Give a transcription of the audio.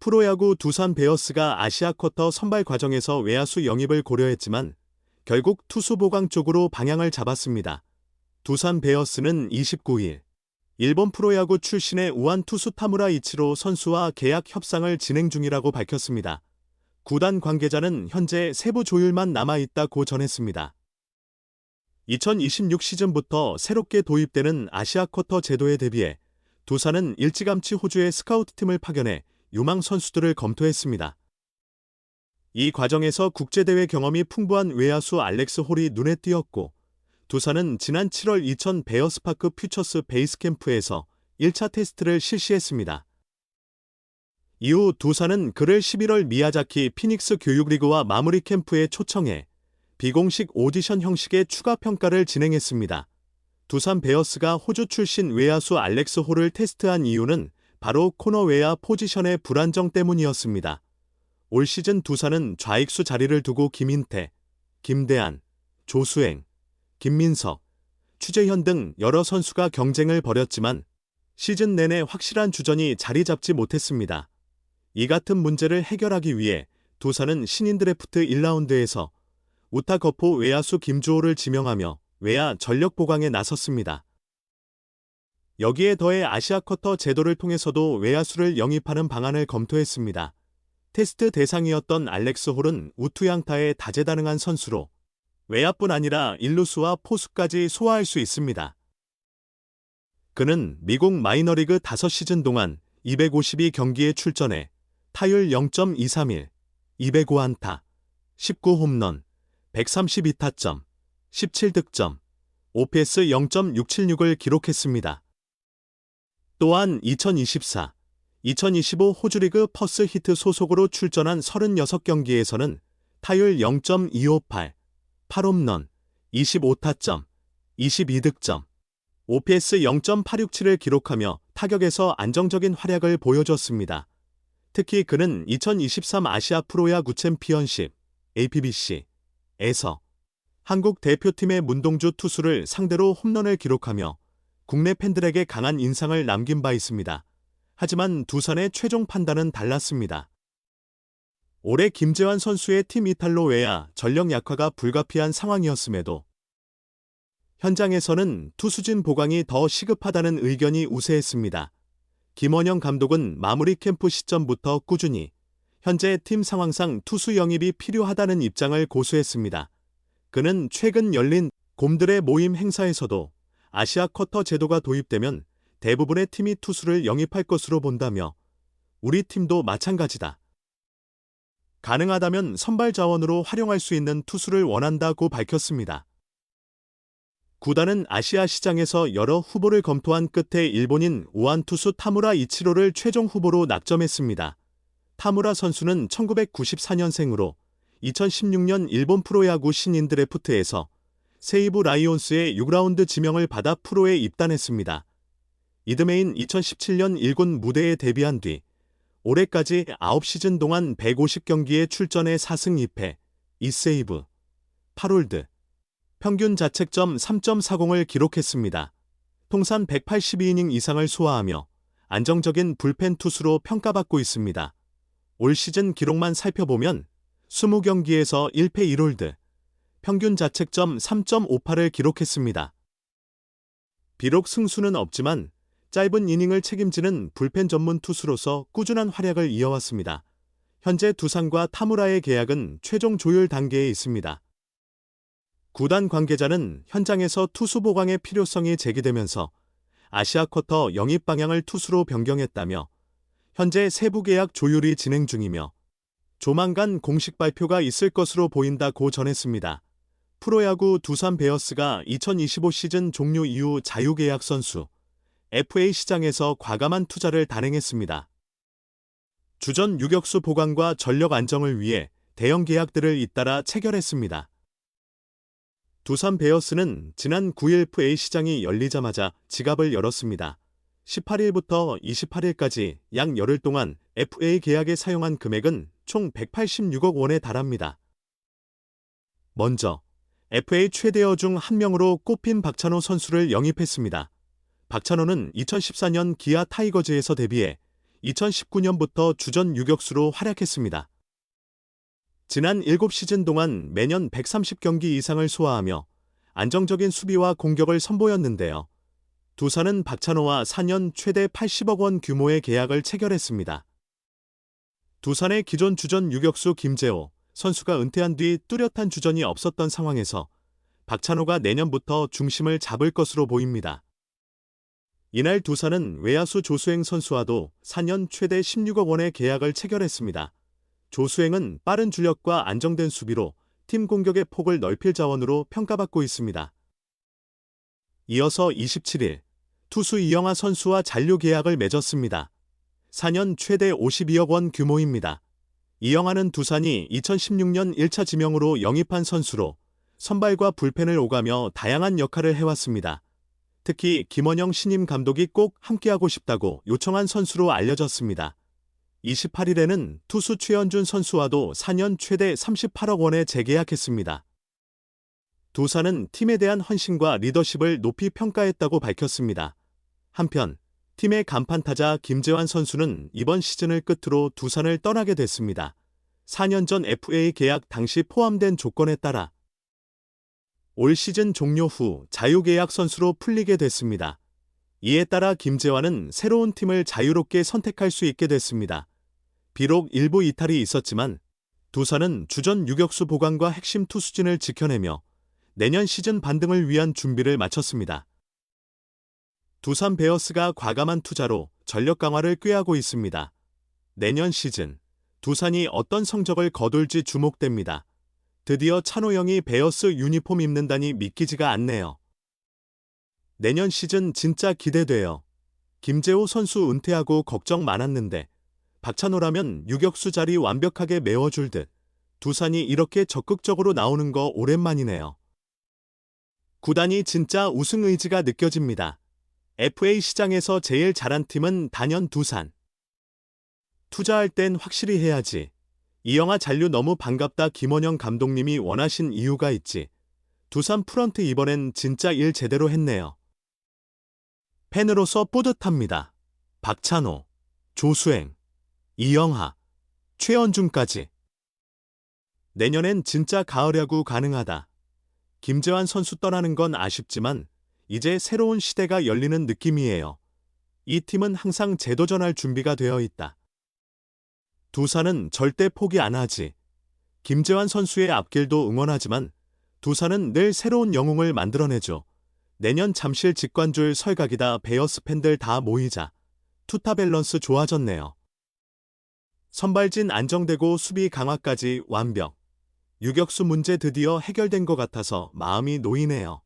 프로야구 두산 베어스가 아시아 쿼터 선발 과정에서 외야수 영입을 고려했지만 결국 투수 보강 쪽으로 방향을 잡았습니다. 두산 베어스는 29일 일본 프로야구 출신의 우한 투수 타무라 이치로 선수와 계약 협상을 진행 중이라고 밝혔습니다. 구단 관계자는 현재 세부 조율만 남아있다고 전했습니다. 2026 시즌부터 새롭게 도입되는 아시아 쿼터 제도에 대비해 두산은 일찌감치 호주의 스카우트팀을 파견해 유망 선수들을 검토했습니다. 이 과정에서 국제대회 경험이 풍부한 외야수 알렉스 홀이 눈에 띄었고 두산은 지난 7월 2000 베어스파크 퓨처스 베이스 캠프에서 1차 테스트를 실시했습니다. 이후 두산은 그를 11월 미야자키 피닉스 교육리그와 마무리 캠프에 초청해 비공식 오디션 형식의 추가 평가를 진행했습니다. 두산 베어스가 호주 출신 외야수 알렉스 홀을 테스트한 이유는 바로 코너 외야 포지션의 불안정 때문이었습니다. 올 시즌 두산은 좌익수 자리를 두고 김인태, 김대한, 조수행, 김민석, 추재현 등 여러 선수가 경쟁을 벌였지만 시즌 내내 확실한 주전이 자리 잡지 못했습니다. 이 같은 문제를 해결하기 위해 두산은 신인 드래프트 1라운드에서 우타 거포 외야수 김주호를 지명하며 외야 전력 보강에 나섰습니다. 여기에 더해 아시아 쿼터 제도를 통해서도 외야수를 영입하는 방안을 검토했습니다. 테스트 대상이었던 알렉스 홀은 우투양타에 다재다능한 선수로 외야뿐 아니라 일루수와 포수까지 소화할 수 있습니다. 그는 미국 마이너리그 5시즌 동안 252경기에 출전해 타율 0.231, 205안타, 19홈런, 132타점, 17득점, OPS 0.676을 기록했습니다. 또한 2024, 2025 호주리그 퍼스 히트 소속으로 출전한 36경기에서는 타율 0.258, 8홈런, 25타점, 22득점, OPS 0.867을 기록하며 타격에서 안정적인 활약을 보여줬습니다. 특히 그는 2023 아시아 프로야구 챔피언십 APBC에서 한국 대표팀의 문동주 투수를 상대로 홈런을 기록하며 국내 팬들에게 강한 인상을 남긴 바 있습니다. 하지만 두산의 최종 판단은 달랐습니다. 올해 김재환 선수의 팀 이탈로 외야 전력 약화가 불가피한 상황이었음에도 현장에서는 투수진 보강이 더 시급하다는 의견이 우세했습니다. 김원영 감독은 마무리 캠프 시점부터 꾸준히 현재 팀 상황상 투수 영입이 필요하다는 입장을 고수했습니다. 그는 최근 열린 곰들의 모임 행사에서도 아시아 쿼터 제도가 도입되면 대부분의 팀이 투수를 영입할 것으로 본다며 우리 팀도 마찬가지다. 가능하다면 선발 자원으로 활용할 수 있는 투수를 원한다고 밝혔습니다. 구단은 아시아 시장에서 여러 후보를 검토한 끝에 일본인 우한 투수 타무라 이치로를 최종 후보로 낙점했습니다. 타무라 선수는 1994년생으로 2016년 일본 프로야구 신인 드래프트에서 세이브 라이온스의 6라운드 지명을 받아 프로에 입단했습니다. 이듬해인 2017년 일군 무대에 데뷔한 뒤 올해까지 9시즌 동안 150경기에 출전해 4승 2패, 2세이브, 8홀드, 평균 자책점 3.40을 기록했습니다. 통산 182이닝 이상을 소화하며 안정적인 불펜 투수로 평가받고 있습니다. 올 시즌 기록만 살펴보면 20경기에서 1패 1홀드, 평균 자책점 3.58을 기록했습니다. 비록 승수는 없지만 짧은 이닝을 책임지는 불펜 전문 투수로서 꾸준한 활약을 이어왔습니다. 현재 두산과 타무라의 계약은 최종 조율 단계에 있습니다. 구단 관계자는 현장에서 투수 보강의 필요성이 제기되면서 아시아 쿼터 영입 방향을 투수로 변경했다며 현재 세부 계약 조율이 진행 중이며 조만간 공식 발표가 있을 것으로 보인다고 전했습니다. 프로야구 두산 베어스가 2025 시즌 종료 이후 자유계약 선수 FA 시장에서 과감한 투자를 단행했습니다. 주전 유격수 보강과 전력 안정을 위해 대형 계약들을 잇따라 체결했습니다. 두산 베어스는 지난 9일 FA 시장이 열리자마자 지갑을 열었습니다. 18일부터 28일까지 약 열흘 동안 FA 계약에 사용한 금액은 총 186억 원에 달합니다. 먼저 FA 최대어 중 한 명으로 꼽힌 박찬호 선수를 영입했습니다. 박찬호는 2014년 기아 타이거즈에서 데뷔해 2019년부터 주전 유격수로 활약했습니다. 지난 7시즌 동안 매년 130경기 이상을 소화하며 안정적인 수비와 공격을 선보였는데요. 두산은 박찬호와 4년 최대 80억 원 규모의 계약을 체결했습니다. 두산의 기존 주전 유격수 김재호 선수가 은퇴한 뒤 뚜렷한 주전이 없었던 상황에서 박찬호가 내년부터 중심을 잡을 것으로 보입니다. 이날 두산은 외야수 조수행 선수와도 4년 최대 16억 원의 계약을 체결했습니다. 조수행은 빠른 주력과 안정된 수비로 팀 공격의 폭을 넓힐 자원으로 평가받고 있습니다. 이어서 27일 투수 이영하 선수와 잔류 계약을 맺었습니다. 4년 최대 52억 원 규모입니다. 이영하는 두산이 2016년 1차 지명으로 영입한 선수로 선발과 불펜을 오가며 다양한 역할을 해왔습니다. 특히 김원영 신임 감독이 꼭 함께하고 싶다고 요청한 선수로 알려졌습니다. 28일에는 투수 최현준 선수와도 4년 최대 38억 원에 재계약했습니다. 두산은 팀에 대한 헌신과 리더십을 높이 평가했다고 밝혔습니다. 한편 팀의 간판 타자 김재환 선수는 이번 시즌을 끝으로 두산을 떠나게 됐습니다. 4년 전 FA 계약 당시 포함된 조건에 따라 올 시즌 종료 후 자유계약 선수로 풀리게 됐습니다. 이에 따라 김재환은 새로운 팀을 자유롭게 선택할 수 있게 됐습니다. 비록 일부 이탈이 있었지만 두산은 주전 유격수 보강과 핵심 투수진을 지켜내며 내년 시즌 반등을 위한 준비를 마쳤습니다. 두산 베어스가 과감한 투자로 전력 강화를 꾀하고 있습니다. 내년 시즌 두산이 어떤 성적을 거둘지 주목됩니다. 드디어 찬호영이 베어스 유니폼 입는다니 믿기지가 않네요. 내년 시즌 진짜 기대돼요. 김재호 선수 은퇴하고 걱정 많았는데 박찬호라면 유격수 자리 완벽하게 메워줄 듯 두산이 이렇게 적극적으로 나오는 거 오랜만이네요. 구단이 진짜 우승 의지가 느껴집니다. FA 시장에서 제일 잘한 팀은 단연 두산. 투자할 땐 확실히 해야지. 이 영화 잔류 너무 반갑다 김원영 감독님이 원하신 이유가 있지. 두산 프런트 이번엔 진짜 일 제대로 했네요. 팬으로서 뿌듯합니다. 박찬호, 조수행, 이영하, 최원준까지. 내년엔 진짜 가을 야구 가능하다. 김재환 선수 떠나는 건 아쉽지만 이제 새로운 시대가 열리는 느낌이에요. 이 팀은 항상 재도전할 준비가 되어 있다. 두산은 절대 포기 안 하지. 김재환 선수의 앞길도 응원하지만 두산은 늘 새로운 영웅을 만들어내죠. 내년 잠실 직관줄 설각이다 베어스 팬들 다 모이자. 투타 밸런스 좋아졌네요. 선발진 안정되고 수비 강화까지 완벽. 유격수 문제 드디어 해결된 것 같아서 마음이 놓이네요.